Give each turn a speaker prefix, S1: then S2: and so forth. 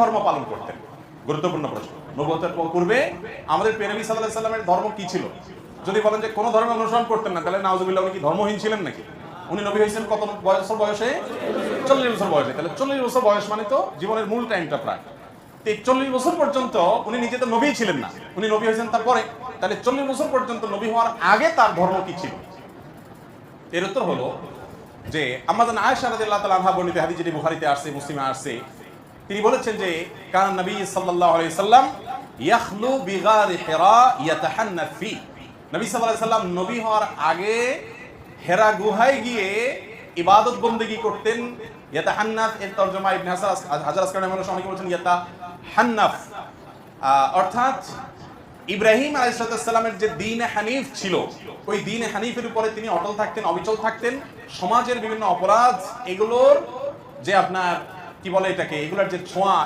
S1: ধর্ম পালন করতেন। গুরুত্বপূর্ণ প্রশ্ন। নবতের পূর্বে আমাদের পেনবী সাল্লাহ সাল্লামের ধর্ম কি ছিল? যদি বলেন যে কোনো ধর্ম অনুসরণ করতেন না, তাহলে নাউজুবিল্লাহ উনি কি ধর্মহীন ছিলেন নাকি? উনি নবী হয়েছেন কত বছর বয়সে? চল্লিশ বছর বয়সে। তাহলে চল্লিশ বছর বয়স মানে তো জীবনের মূল টাইমটা প্রায়। চল্লিশ বছর পর্যন্ত উনি নিজে তো নবী ছিলেন না। উনি নবী হয়েছেন তারপরে। তাহলে চল্লিশ বছর পর্যন্ত নবী হওয়ার আগে তার ধর্ম কি ছিল? এর উত্তর হলো যে আমাদের আয়েশা রাদিয়াল্লাহু তাআলা আনহা বর্ণিত হাদিস যেটি বুখারীতে আসছে, মুসলিমে আসছে তিনি বলেছেন যে কান নবী সাল্লাল্লাহু আলাইহি সাল্লাম ইয়াখলু বিগার হিরা ইয়াতাহান্নাফ ফি। নবী সাল্লাল্লাহু আলাইহি সাল্লাম নবী হওয়ার আগে হেরা গুহায় গিয়ে ইবাদত বন্দেগী করতেন। ইয়াতাহান্নাফ এর তরজমা ইবনে হাসান হাজার আসকানি মানুষ অনেকে বলেছেন ইয়াতাহান্নাফ। আহ, অর্থাৎ ইব্রাহিম আলাইসালামের যে দিন হানিফ ছিল ওই দিন হানিফের উপরে তিনি অটল থাকতেন অবিচল থাকতেন। সমাজের বিভিন্ন অপরাধ এগুলোর যে আপনার কি বলে এটাকে? এগুলার যে ছোঁয়া